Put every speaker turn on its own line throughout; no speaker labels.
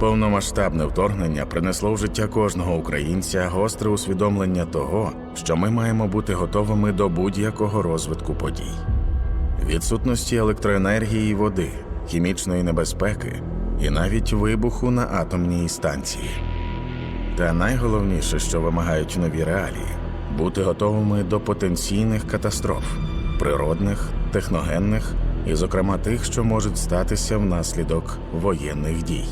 Повномасштабне вторгнення принесло в життя кожного українця гостре усвідомлення того, що ми маємо бути готовими до будь-якого розвитку подій. Відсутності електроенергії води, хімічної небезпеки і навіть вибуху на атомній станції. Та найголовніше, що вимагають нові реалії бути готовими до потенційних катастроф, природних, техногенних і, зокрема, тих, що можуть статися внаслідок воєнних дій.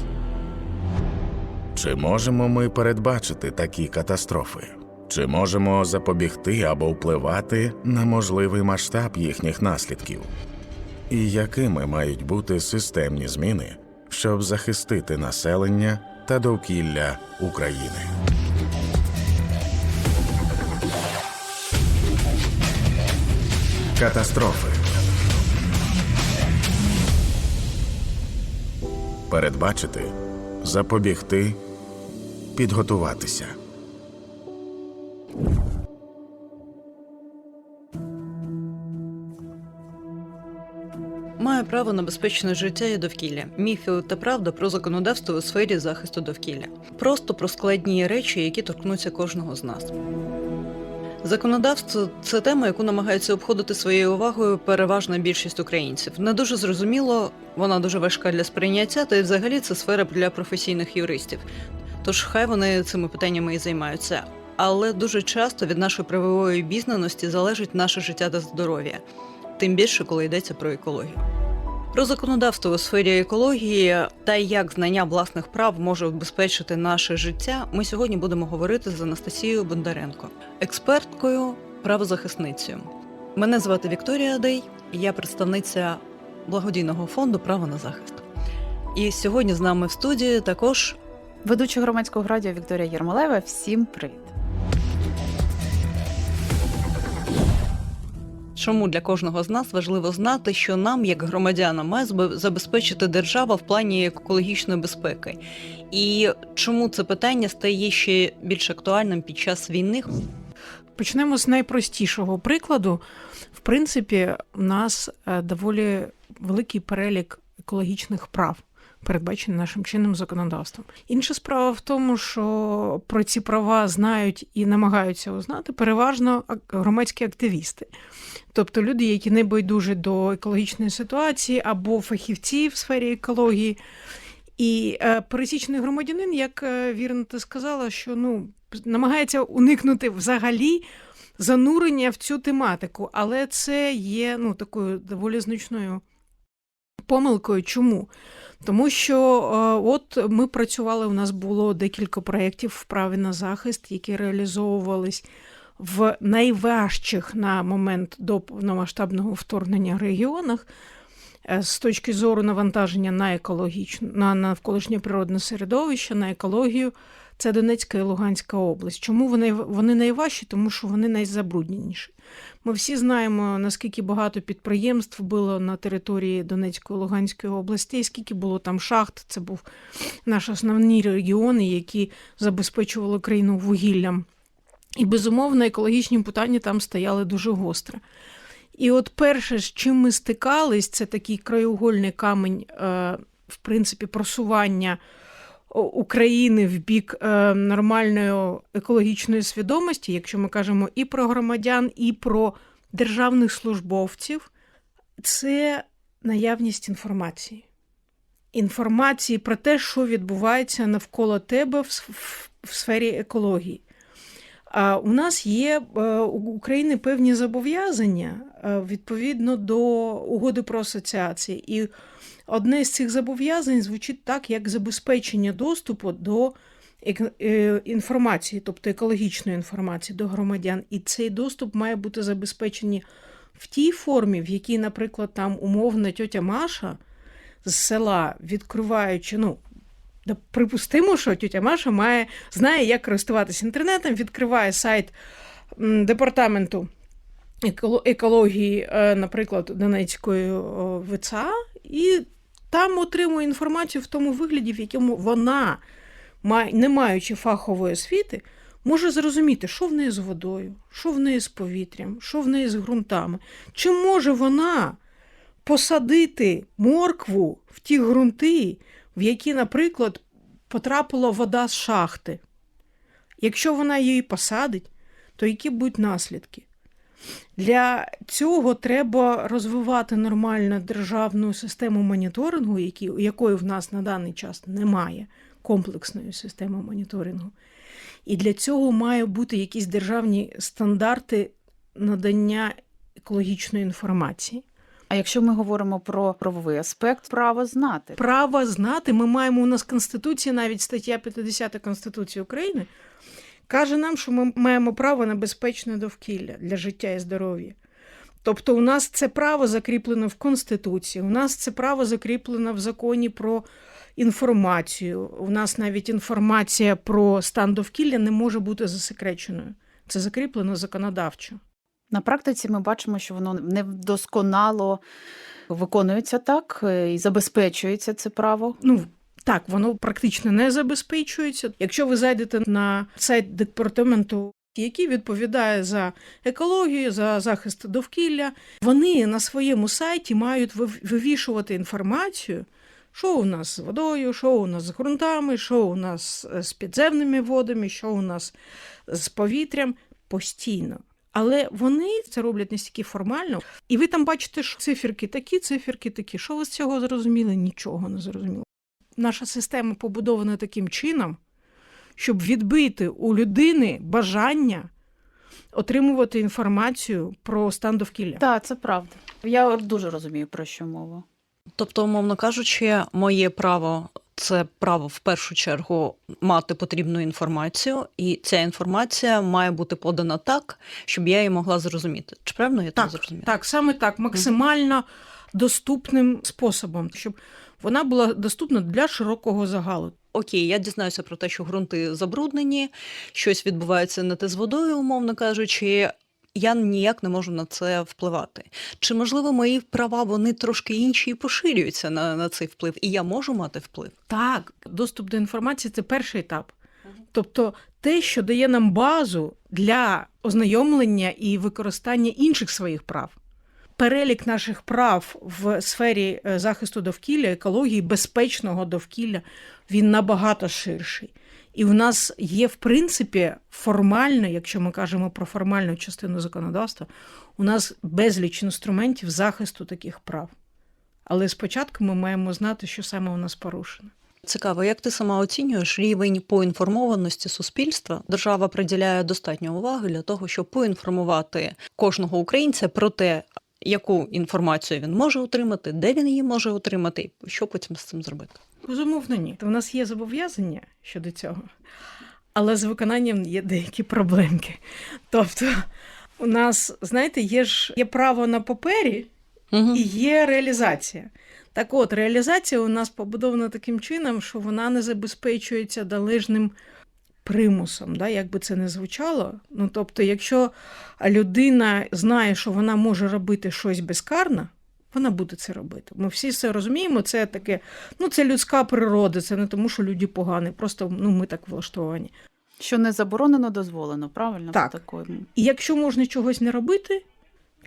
Чи можемо ми передбачити такі катастрофи? Чи можемо запобігти або впливати на можливий масштаб їхніх наслідків? І якими мають бути системні зміни, щоб захистити населення та довкілля України? Катастрофи передбачити, запобігти, підготуватися.
Має право на безпечне життя і довкілля. Міфи та правда про законодавство у сфері захисту довкілля. Просто про складні речі, які торкнуться кожного з нас. Законодавство це тема, яку намагаються обходити своєю увагою переважна більшість українців. Не дуже зрозуміло, вона дуже важка для сприйняття, та й взагалі це сфера для професійних юристів. Тож хай вони цими питаннями і займаються. Але дуже часто від нашої правової обізнаності залежить наше життя та здоров'я, тим більше, коли йдеться про екологію. Про законодавство у сфері екології та як знання власних прав може убезпечити наше життя. Ми сьогодні будемо говорити з Анастасією Бондаренко, експерткою, правозахисницею. Мене звати Вікторія Дей, я представниця благодійного фонду Право на захист. І сьогодні з нами в студії також
Ведуча громадського радіо Вікторія Єрмолаєва. Всім привіт.
Чому для кожного з нас важливо знати, що нам, як громадянам, має забезпечити держава в плані екологічної безпеки? І чому це питання стає ще більш актуальним під час війни?
Почнемо з найпростішого прикладу. В принципі, у нас е, доволі великий перелік екологічних прав. Передбачений нашим чинним законодавством. Інша справа в тому, що про ці права знають і намагаються узнати переважно громадські активісти, тобто люди, які не байдужі до екологічної ситуації або фахівці в сфері екології. І е, пересічний громадянин, як е, вірно ти сказала, що ну намагається уникнути взагалі занурення в цю тематику, але це є ну такою доволі значною помилкою. Чому? Тому що е, от ми працювали, у нас було декілька проєктів в праві на захист, які реалізовувались в найважчих на момент до повномасштабного вторгнення регіонах е, з точки зору навантаження на екологічну, на навколишнє природне середовище, на екологію. Це Донецька і Луганська область. Чому вони, вони найважчі? Тому що вони найзабрудненіші. Ми всі знаємо, наскільки багато підприємств було на території Донецької Луганської областей, скільки було там шахт. Це був наші основні регіони, які забезпечували країну вугіллям. І, безумовно, екологічні питання там стояли дуже гостро. І от перше, з чим ми стикались, це такий краєугольний камінь, е, в принципі, просування України в бік е, нормальної екологічної свідомості, якщо ми кажемо і про громадян, і про державних службовців, це наявність інформації. Інформації про те, що відбувається навколо тебе в, сфері екології. А у нас є е, у України певні зобов'язання е, відповідно до угоди про асоціації. І одне з цих зобов'язань звучить так, як забезпечення доступу до е, інформації, тобто екологічної інформації до громадян. І цей доступ має бути забезпечений в тій формі, в якій, наприклад, там умовна тьотя Маша з села, відкриваючи, ну, припустимо, що тьотя Маша має, знає, як користуватися інтернетом, відкриває сайт департаменту екології, е, наприклад, Донецької ВЦА, і там отримує інформацію в тому вигляді, в якому вона, не маючи фахової освіти, може зрозуміти, що в неї з водою, що в неї з повітрям, що в неї з ґрунтами. Чи може вона посадити моркву в ті ґрунти, в які, наприклад, потрапила вода з шахти. Якщо вона її посадить, то які будуть наслідки? Для цього треба розвивати нормально державну систему моніторингу, якої в нас на даний час немає, комплексної системи моніторингу. І для цього має бути якісь державні стандарти надання екологічної інформації.
А якщо ми говоримо про правовий аспект, право знати.
Право знати, ми маємо у нас Конституція, навіть стаття 50 Конституції України, каже нам, що ми маємо право на безпечне довкілля для життя і здоров'я. Тобто, у нас це право закріплено в Конституції, у нас це право закріплено в законі про інформацію. У нас навіть інформація про стан довкілля не може бути засекреченою. Це закріплено законодавчо.
На практиці ми бачимо, що воно недосконало виконується так е, і забезпечується це право.
ну, так, воно практично не забезпечується. Якщо ви зайдете на сайт департаменту, який відповідає за екологію, за захист довкілля, вони на своєму сайті мають вивішувати інформацію, що у нас з водою, що у нас з ґрунтами, що у нас е, з підземними водами, що у нас з повітрям постійно. Але вони це роблять настільки формально, і ви там бачите, що циферки такі, циферки такі. Що ви з цього зрозуміли? Нічого не зрозуміло. Наша система побудована таким чином, щоб відбити у людини бажання отримувати інформацію про стан довкілля.
Так, це правда. Я дуже розумію, про що мова.
Тобто, умовно кажучи, моє право це право в першу чергу мати потрібну інформацію, і ця інформація має бути подана так, щоб я її могла зрозуміти. Чи правильно я так,
Так,
зрозуміла?
так, саме так, максимально доступним способом, щоб вона була доступна для широкого загалу.
Окей, я дізнаюся про те, що ґрунти забруднені, щось відбувається не те з водою, умовно кажучи. Я ніяк не можу на це впливати. Чи можливо мої права вони трошки інші і поширюються на, на цей вплив, і я можу мати вплив?
Так, доступ до інформації це перший етап. Тобто те, що дає нам базу для ознайомлення і використання інших своїх прав. Перелік наших прав в сфері е, захисту довкілля, екології, безпечного довкілля, він набагато ширший. І в нас є, в принципі, формально, якщо ми кажемо про формальну частину законодавства, у нас безліч інструментів захисту таких прав. Але спочатку ми маємо знати, що саме у нас порушено.
Цікаво, як ти сама оцінюєш рівень поінформованості суспільства? Держава приділяє достатньо уваги для того, щоб поінформувати кожного українця про те, яку інформацію він може отримати, де він її може отримати, і що потім з цим зробити.
Безумовно, ні. У нас є зобов'язання щодо цього, але з виконанням є деякі проблемки. Тобто, у нас, знаєте, є ж є право на папері
Угу.
і є реалізація. Так от, реалізація у нас побудована таким чином, що вона не забезпечується належним примусом, да, як би це не звучало. Ну, тобто, якщо людина знає, що вона може робити щось безкарно, вона буде це робити. Ми всі це розуміємо, це таке, ну це людська природа, це не тому, що люди погані, просто ну, ми так влаштовані.
Що не заборонено, дозволено, правильно?
Так.
По такому.
І якщо можна чогось не робити,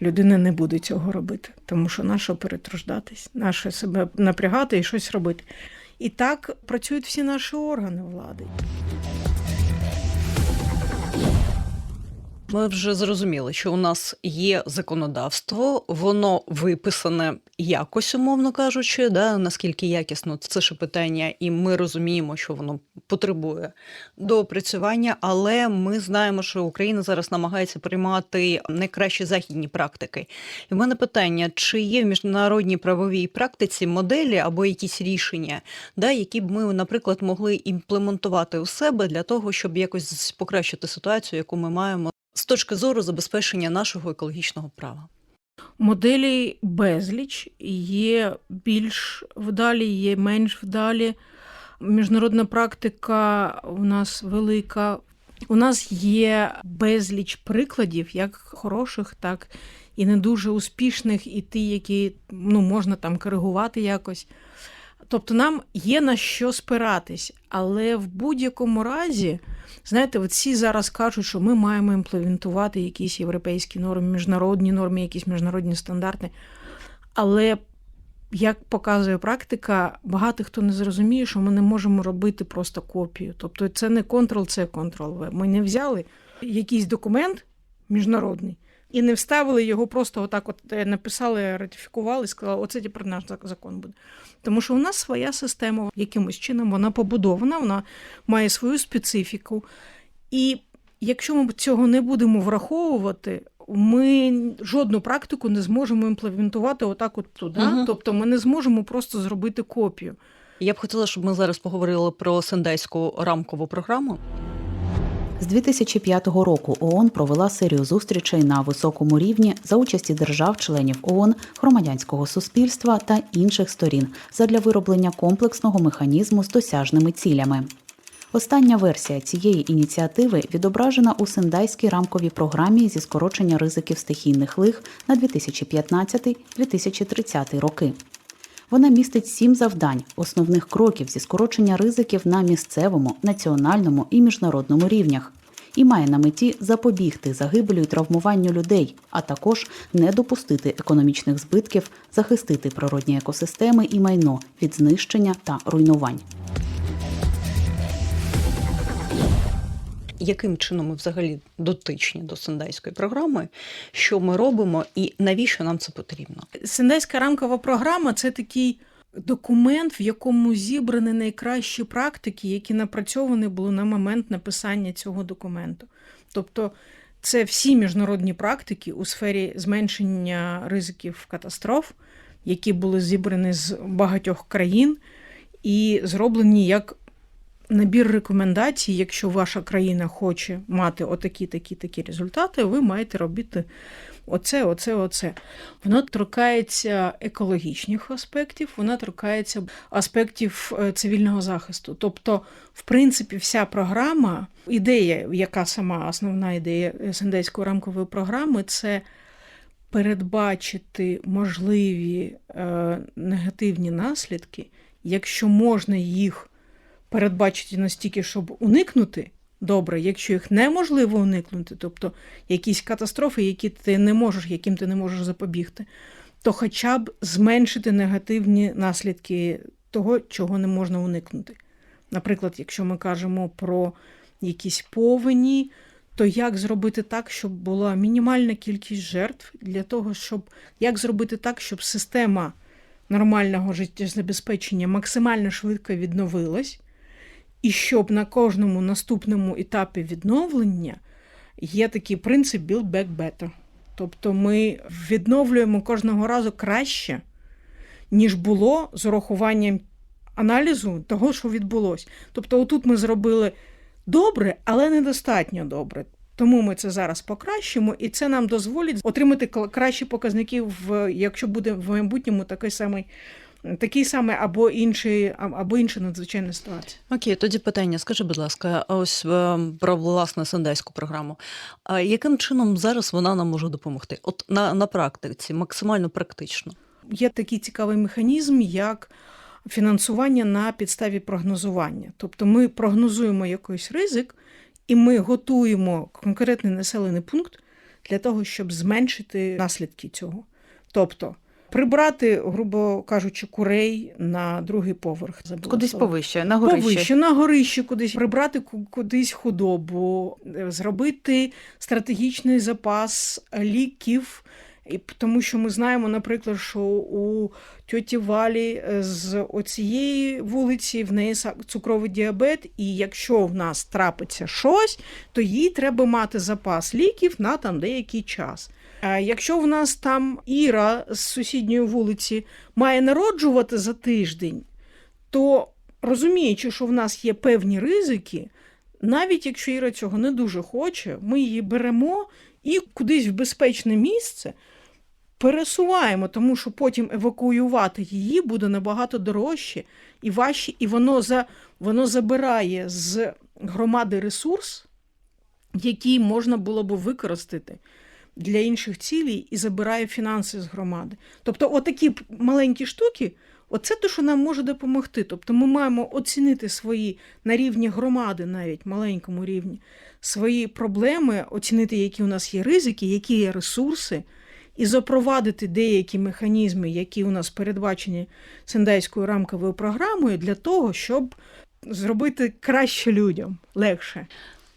людина не буде цього робити, тому що нащо перетруждатись, наше себе напрягати і щось робити. І так працюють всі наші органи влади.
Ми вже зрозуміли, що у нас є законодавство, воно виписане якось, умовно кажучи, да, наскільки якісно це ще питання, і ми розуміємо, що воно потребує доопрацювання, але ми знаємо, що Україна зараз намагається приймати найкращі західні практики. І в мене питання: чи є в міжнародній правовій практиці моделі або якісь рішення, да, які б ми, наприклад, могли імплементувати у себе для того, щоб якось покращити ситуацію, яку ми маємо з точки зору забезпечення нашого екологічного права.
Моделі безліч, є більш вдалі, є менш вдалі. Міжнародна практика у нас велика. У нас є безліч прикладів, як хороших, так і не дуже успішних, і ті, які ну, можна там коригувати якось. Тобто нам є на що спиратись, але в будь-якому разі, знаєте, от всі зараз кажуть, що ми маємо імплементувати якісь європейські норми, міжнародні норми, якісь міжнародні стандарти. Але як показує практика, багато хто не зрозуміє, що ми не можемо робити просто копію. Тобто це не Ctrl-C, Ctrl-V. Ми не взяли якийсь документ міжнародний і не вставили його просто отак, от е, написали, ратифікували, сказали, оце тепер наш закон буде. Тому що у нас своя система, якимось чином вона побудована, вона має свою специфіку. І якщо ми цього не будемо враховувати, ми жодну практику не зможемо імплементувати отак от туди.
Мгм.
Тобто ми не зможемо просто зробити копію.
Я б хотіла, щоб ми зараз поговорили про сендайську рамкову програму.
З 2005 року ООН провела серію зустрічей на високому рівні за участі держав-членів ООН, громадянського суспільства та інших сторін задля вироблення комплексного механізму з досяжними цілями. Остання версія цієї ініціативи відображена у Сендайській рамковій програмі зі скорочення ризиків стихійних лих на 2015-2030 роки. Вона містить сім завдань, основних кроків зі скорочення ризиків на місцевому, національному і міжнародному рівнях, і має на меті запобігти загибелю і травмуванню людей, а також не допустити економічних збитків, захистити природні екосистеми і майно від знищення та руйнувань.
Яким чином ми взагалі дотичні до сендайської програми? Що ми робимо і навіщо нам це потрібно?
Сендайська рамкова програма це такий документ, в якому зібрані найкращі практики, які напрацьовані були на момент написання цього документу. Тобто це всі міжнародні практики у сфері зменшення ризиків катастроф, які були зібрані з багатьох країн і зроблені як набір рекомендацій. Якщо ваша країна хоче мати отакі, такі, такі результати, ви маєте робити оце, оце, оце. Воно торкається екологічних аспектів, воно торкається аспектів е, цивільного захисту. Тобто, в принципі, вся програма, ідея, яка сама основна ідея Сендейської рамкової програми, це передбачити можливі е, негативні наслідки, якщо можна їх передбачити настільки, щоб уникнути. Добре, якщо їх неможливо уникнути, тобто якісь катастрофи, які ти не можеш, яким ти не можеш запобігти, то хоча б зменшити негативні наслідки того, чого не можна уникнути. Наприклад, якщо ми кажемо про якісь повені, то як зробити так, щоб була мінімальна кількість жертв для того, щоб як зробити так, щоб система нормального життєзабезпечення максимально швидко відновилась, і щоб на кожному наступному етапі відновлення є такий принцип build back better. Тобто ми відновлюємо кожного разу краще, ніж було з урахуванням аналізу того, що відбулося. Тобто, отут ми зробили добре, але недостатньо добре. Тому ми це зараз покращимо, і це нам дозволить отримати кращі показники, якщо буде в майбутньому такий самий, такий самий або інший, або інша надзвичайна ситуація.
Окей, тоді питання. Скажи, будь ласка, ось е, про власне сендайську програму. А яким чином зараз вона нам може допомогти? От на, на практиці, максимально практично.
Є такий цікавий механізм, як фінансування на підставі прогнозування. Тобто ми прогнозуємо якийсь ризик, і ми готуємо конкретний населений пункт для того, щоб зменшити наслідки цього. Тобто прибрати, грубо кажучи, курей на другий поверх. Забула
Кудись
слово.
повище, на горище.
Повище, на горище кудись, прибрати ку- кудись худобу, е, зробити стратегічний запас ліків. І тому що ми знаємо, наприклад, що у тьоті Валі е, з оцієї вулиці в неї цукровий діабет, і якщо в нас трапиться щось, то їй треба мати запас ліків на там деякий час. Якщо в нас там Іра з сусідньої вулиці має народжувати за тиждень, то розуміючи, що в нас є певні ризики, навіть якщо Іра цього не дуже хоче, ми її беремо і кудись в безпечне місце пересуваємо, тому що потім евакуювати її буде набагато дорожче і важче, і воно, за, воно забирає з громади ресурс, який можна було б використати для інших цілей і забирає фінанси з громади. Тобто, отакі маленькі штуки, оце те, що нам може допомогти. Тобто, ми маємо оцінити свої на рівні громади, навіть маленькому рівні, свої проблеми, оцінити, які у нас є ризики, які є ресурси, і запровадити деякі механізми, які у нас передбачені сендайською рамковою програмою, для того, щоб зробити краще людям, легше.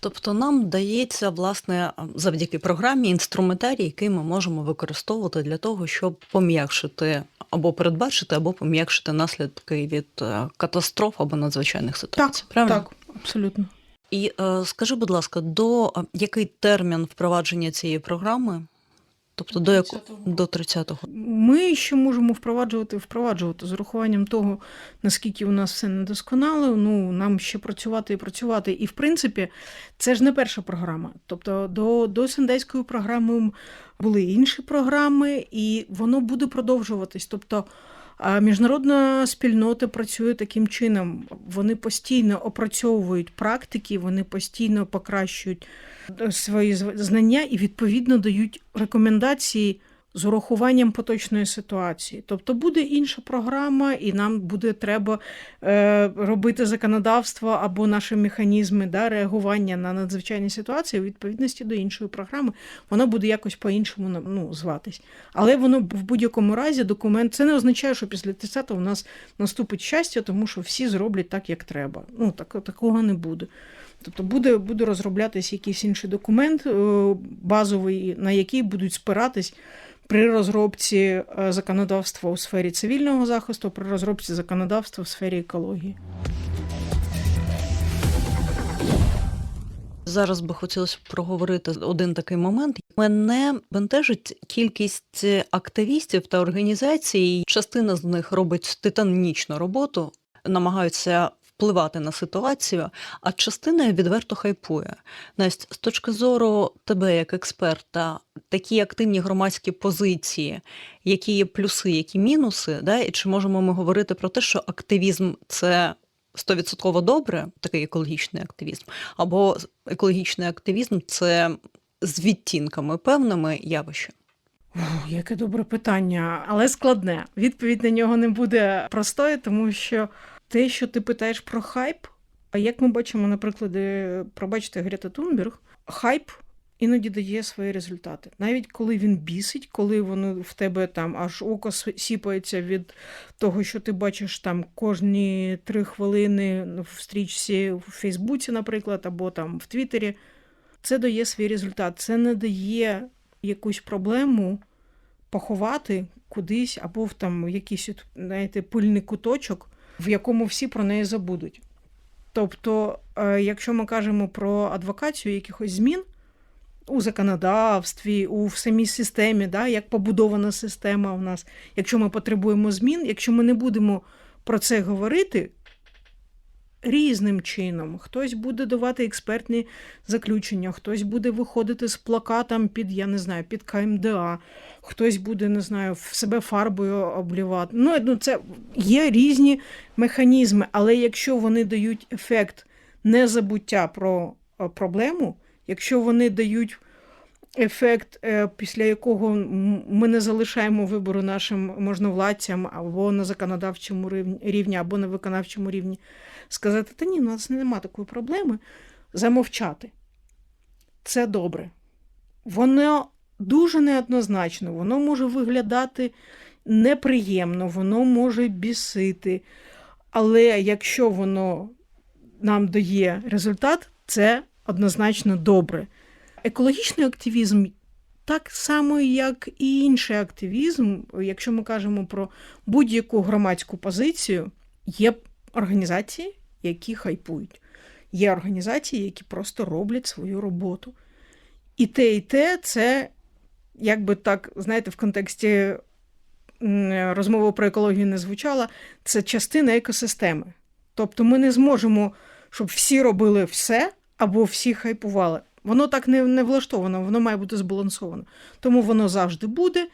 Тобто нам дається власне завдяки програмі інструментарій, який ми можемо використовувати для того, щоб пом'якшити або передбачити, або пом'якшити наслідки від е, катастроф або надзвичайних ситуацій. Правильно?
Так, абсолютно.
І е, скажи, будь ласка, до е, який термін впровадження цієї програми? Тобто до
30-го.
до 30-го.
Ми ще можемо впроваджувати, впроваджувати з урахуванням того, наскільки у нас все недосконало. Ну нам ще працювати і працювати. І в принципі, це ж не перша програма. Тобто, до, до сендейської програми були інші програми, і воно буде продовжуватись. Тобто. А міжнародна спільнота працює таким чином. Вони постійно опрацьовують практики, вони постійно покращують е, свої знання і відповідно дають рекомендації з урахуванням поточної ситуації. Тобто буде інша програма, і нам буде треба е, робити законодавство або наші механізми да, реагування на надзвичайні ситуації у відповідності до іншої програми. Воно буде якось по-іншому ну, зватись. Але воно в будь-якому разі документ. Це не означає, що після 30-го у нас наступить щастя, тому що всі зроблять так, як треба. Ну так, такого не буде. Тобто буде, буде розроблятись якийсь інший документ е, базовий, на який будуть спиратись при розробці е, законодавства у сфері цивільного захисту, при розробці законодавства в сфері екології.
Зараз би хотілося проговорити один такий момент. Мене бентежить кількість активістів та організацій. Частина з них робить титанічну роботу, намагаються впливати на ситуацію, а частина відверто хайпує. Настя, з точки зору тебе як експерта, такі активні громадські позиції, які є плюси, які мінуси, да? і чи можемо ми говорити про те, що активізм це стовідсотково добре, такий екологічний активізм, або екологічний активізм це з відтінками певними явище.
Яке добре питання, але складне. Відповідь на нього не буде простою, тому що те, що ти питаєш про хайп, а як ми бачимо на прикладі, пробачте, Грета Тунберг, хайп іноді дає свої результати. Навіть коли він бісить, коли воно в тебе там аж око сіпається від того, що ти бачиш там кожні три хвилини в стрічці в Фейсбуці, наприклад, або там в Твіттері, це дає свій результат. Це не дає якусь проблему поховати кудись або в там якийсь знаєте, пильний куточок, в якому всі про неї забудуть. Тобто, е, якщо ми кажемо про адвокацію якихось змін у законодавстві, у в самій системі, да, як побудована система у нас, якщо ми потребуємо змін, якщо ми не будемо про це говорити різним чином, хтось буде давати експертні заключення, хтось буде виходити з плакатом під, я не знаю, під КМДА, хтось буде, не знаю, себе фарбою облівати. Ну, ну це є різні механізми, але якщо вони дають ефект незабуття про е, проблему, якщо вони дають ефект, е, після якого ми не залишаємо вибору нашим можновладцям або на законодавчому рівні- або на виконавчому рівні, сказати, та ні, у нас немає такої проблеми, замовчати. Це добре. Воно дуже неоднозначно, воно може виглядати неприємно, воно може бісити. Але якщо воно нам дає результат, це однозначно добре. Екологічний активізм, так само, як і інший активізм, якщо ми кажемо про будь-яку громадську позицію, є організації, які хайпують. Є організації, які просто роблять свою роботу. І те, і те, це, якби так, знаєте, в контексті розмови про екологію не звучала, це частина екосистеми. Тобто ми не зможемо, щоб всі робили все або всі хайпували. Воно так не, не влаштовано, воно має бути збалансовано. Тому воно завжди буде.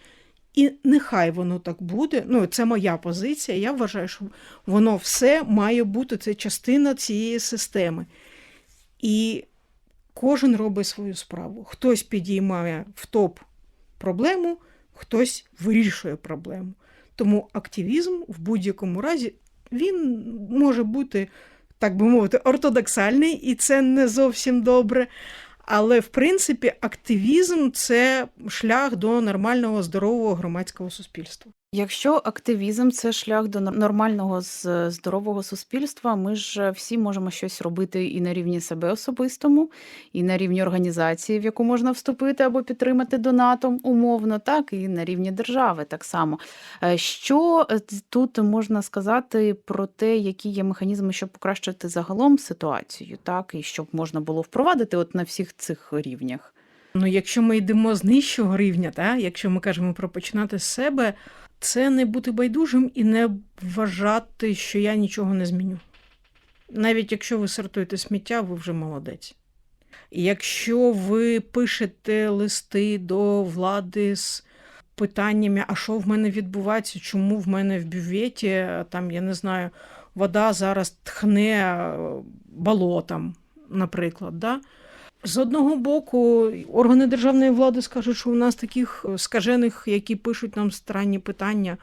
І нехай воно так буде. Ну, це моя позиція. Я вважаю, що воно все має бути це частина цієї системи. І кожен робить свою справу. Хтось підіймає в топ проблему, хтось вирішує проблему. Тому активізм в будь-якому разі він може бути, так би мовити, ортодоксальний, і це не зовсім добре. Але в принципі активізм це шлях до нормального здорового громадського суспільства.
Якщо активізм це шлях до нор- нормального з- здорового суспільства, ми ж всі можемо щось робити і на рівні себе особистому, і на рівні організації, в яку можна вступити або підтримати донатом умовно, так і на рівні держави так само. Е, Що е, тут можна сказати про те, які є механізми, щоб покращити загалом ситуацію, так і щоб можна було впровадити от на всіх цих рівнях?
Ну, якщо ми йдемо з нижчого рівня, та, якщо ми кажемо про починати з себе, це не бути байдужим і не вважати, що я нічого не зміню. Навіть якщо ви сортуєте сміття, ви вже молодець. Якщо ви пишете листи до влади з питаннями, а що в мене відбувається, чому в мене в бюветі, там, я не знаю, вода зараз тхне болотом, наприклад, да? З одного боку, органи державної влади скажуть, що у нас таких е, скажених, які пишуть нам странні питання,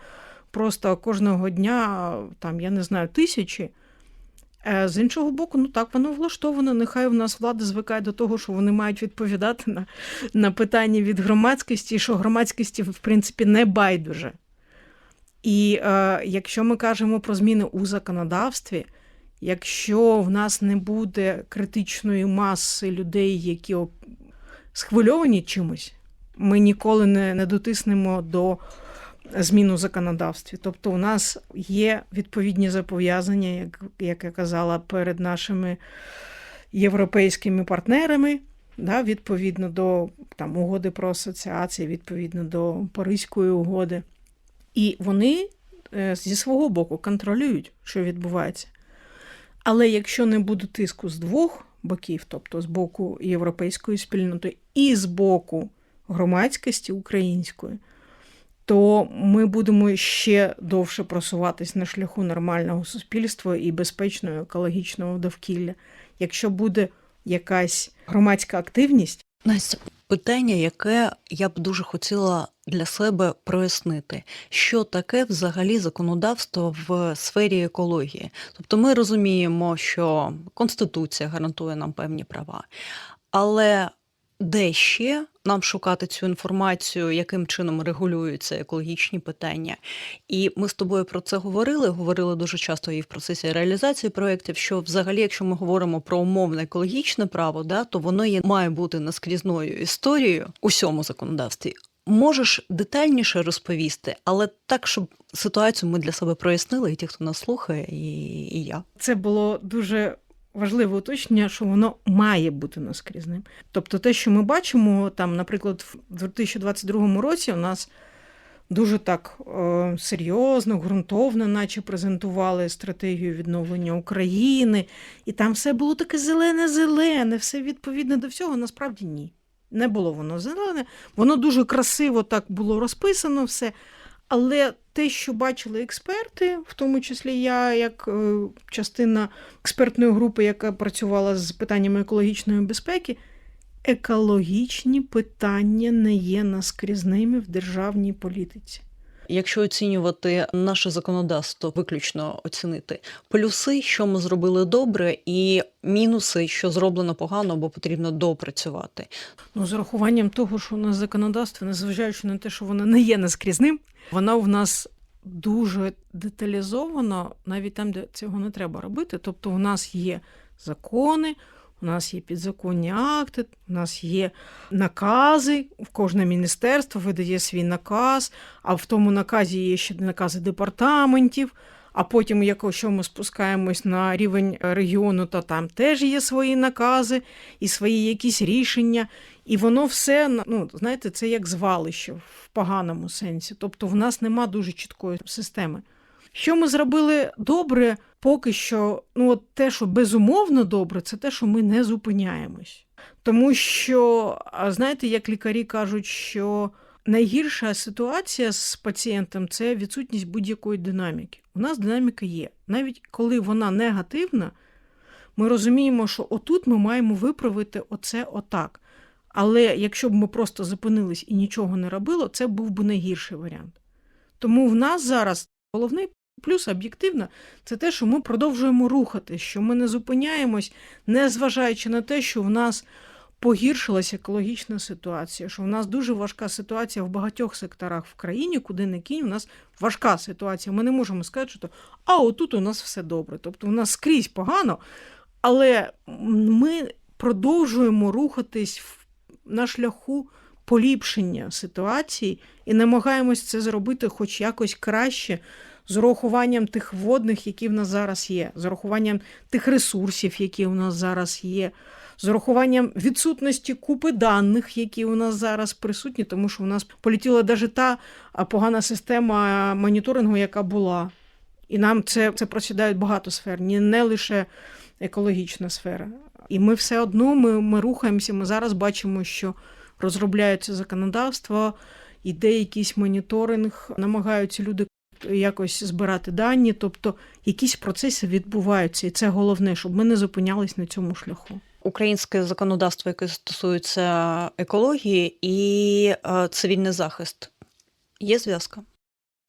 просто кожного дня, там, я не знаю, тисячі. Е, З іншого боку, ну так воно влаштовано. Нехай в нас влада звикає до того, що вони мають відповідати на, на питання від громадськості, що громадськості, в принципі, не байдуже. І е, якщо ми кажемо про зміни у законодавстві, якщо в нас не буде критичної маси людей, які схвильовані чимось, ми ніколи не, не дотиснемо до змін у законодавстві. Тобто, у нас є відповідні зобов'язання, як, як я казала, перед нашими європейськими партнерами, да, відповідно до там, угоди про асоціації, відповідно до Паризької угоди. І вони е, зі свого боку контролюють, що відбувається. Але якщо не буде тиску з двох боків, тобто з боку європейської спільноти і з боку громадськості української, то ми будемо ще довше просуватись на шляху нормального суспільства і безпечного екологічного довкілля. Якщо буде якась громадська активність,
Настя, питання, яке я б дуже хотіла для себе прояснити, що таке взагалі законодавство в сфері екології. Тобто ми розуміємо, що Конституція гарантує нам певні права, але де ще нам шукати цю інформацію, яким чином регулюються екологічні питання? І ми з тобою про це говорили. Говорили дуже часто і в процесі реалізації проєктів, що взагалі, якщо ми говоримо про умовне екологічне право, да, то воно є має бути наскрізною історією у всьому законодавстві. Можеш детальніше розповісти, але так, щоб ситуацію ми для себе прояснили, і ті, хто нас слухає, і, і я.
це було дуже важливе уточнення, що воно має бути наскрізним. Тобто, те, що ми бачимо, там, наприклад, в 2022 році у нас дуже так е, серйозно, ґрунтовно, наче презентували стратегію відновлення України, і там все було таке зелене-зелене, все відповідне до всього. Насправді ні. Не було воно зелене, воно дуже красиво так було розписано все. Але те, що бачили експерти, в тому числі я, як е, частина експертної групи, яка працювала з питаннями екологічної безпеки, екологічні питання не є наскрізними в державній політиці.
Якщо оцінювати наше законодавство, виключно оцінити плюси, що ми зробили добре, і мінуси, що зроблено погано або потрібно допрацювати.
Ну, з урахуванням того, що у нас законодавство, незважаючи на те, що воно не є наскрізним, воно в нас дуже деталізовано, навіть там, де цього не треба робити. Тобто, у нас є закони, у нас є підзаконні акти, у нас є накази. Кожне міністерство видає свій наказ, а в тому наказі є ще накази департаментів. А потім, якщо ми спускаємось на рівень регіону, то там теж є свої накази і свої якісь рішення. І воно все, ну, знаєте, це як звалище в поганому сенсі. Тобто в нас нема дуже чіткої системи. Що ми зробили добре, поки що, ну, от те, що безумовно добре, це те, що ми не зупиняємось. Тому що, знаєте, як лікарі кажуть, що найгірша ситуація з пацієнтом це відсутність будь-якої динаміки. У нас динаміка є. Навіть коли вона негативна, ми розуміємо, що отут ми маємо виправити оце отак. Але якщо б ми просто зупинились і нічого не робило, це був би найгірший варіант. Тому в нас зараз головний плюс об'єктивно це те, що ми продовжуємо рухати, що ми не зупиняємось, не зважаючи на те, що в нас погіршилася екологічна ситуація, що в нас дуже важка ситуація в багатьох секторах в країні, куди не кинь, у нас важка ситуація. Ми не можемо сказати, що то, а отут у нас все добре. Тобто у нас скрізь погано, але ми продовжуємо рухатись на шляху поліпшення ситуації і намагаємось це зробити хоч якось краще з урахуванням тих водних, які в нас зараз є, з урахуванням тих ресурсів, які у нас зараз є, з урахуванням відсутності купи даних, які у нас зараз присутні, тому що у нас полетіла навіть та погана система моніторингу, яка була. І нам це, це просідають багато сфер, не, лише екологічна сфера. І ми все одно ми, ми рухаємося. Ми зараз бачимо, що розробляється законодавство, іде якийсь моніторинг, намагаються люди якось збирати дані, тобто якісь процеси відбуваються, і це головне, щоб ми не зупинялись на цьому шляху.
Українське законодавство, яке стосується екології і е, цивільний захист. Є зв'язка?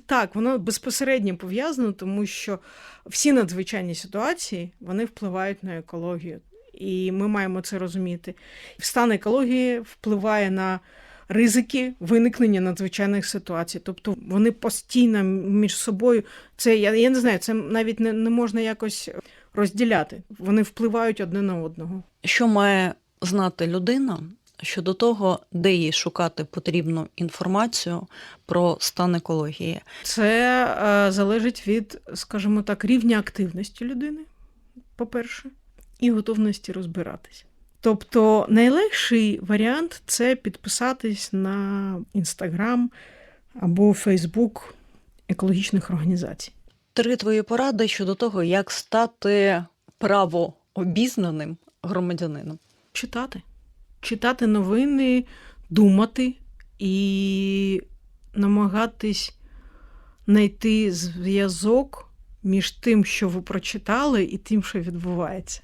Так, воно безпосередньо пов'язано, тому що всі надзвичайні ситуації вони впливають на екологію. І ми маємо це розуміти. Стан екології впливає на ризики виникнення надзвичайних ситуацій. Тобто вони постійно між собою. Це я, я не знаю, це навіть не, не можна якось розділяти. Вони впливають одне на одного.
Що має знати людина щодо того, де їй шукати потрібну інформацію про стан екології?
Це е, залежить від, скажімо так, рівня активності людини, по-перше, і готовності розбиратися. Тобто найлегший варіант це підписатись на Інстаграм або Фейсбук екологічних організацій.
Три твої поради щодо того, як стати правообізнаним громадянином.
Читати. Читати новини, думати і намагатись знайти зв'язок між тим, що ви прочитали, і тим, що відбувається.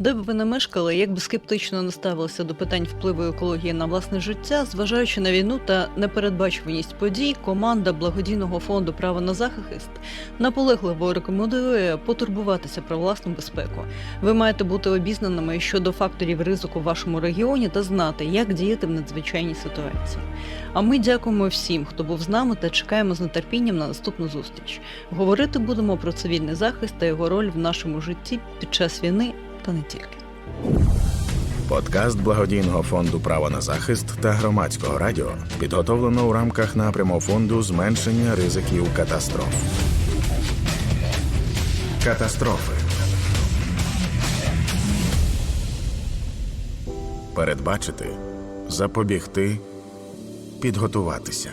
Де б ви не мешкали, як би скептично не ставилися до питань впливу екології на власне життя, зважаючи на війну та непередбачуваність подій, команда благодійного фонду Право на захист наполегливо рекомендує потурбуватися про власну безпеку. Ви маєте бути обізнаними щодо факторів ризику в вашому регіоні та знати, як діяти в надзвичайній ситуації. А ми дякуємо всім, хто був з нами та чекаємо з нетерпінням на наступну зустріч. Говорити будемо про цивільний захист та його роль в нашому житті під час війни та не тільки.
Подкаст благодійного фонду Право на захист та громадського радіо підготовлено у рамках напряму фонду зменшення ризиків катастроф. Катастрофи. Передбачити, запобігти, підготуватися.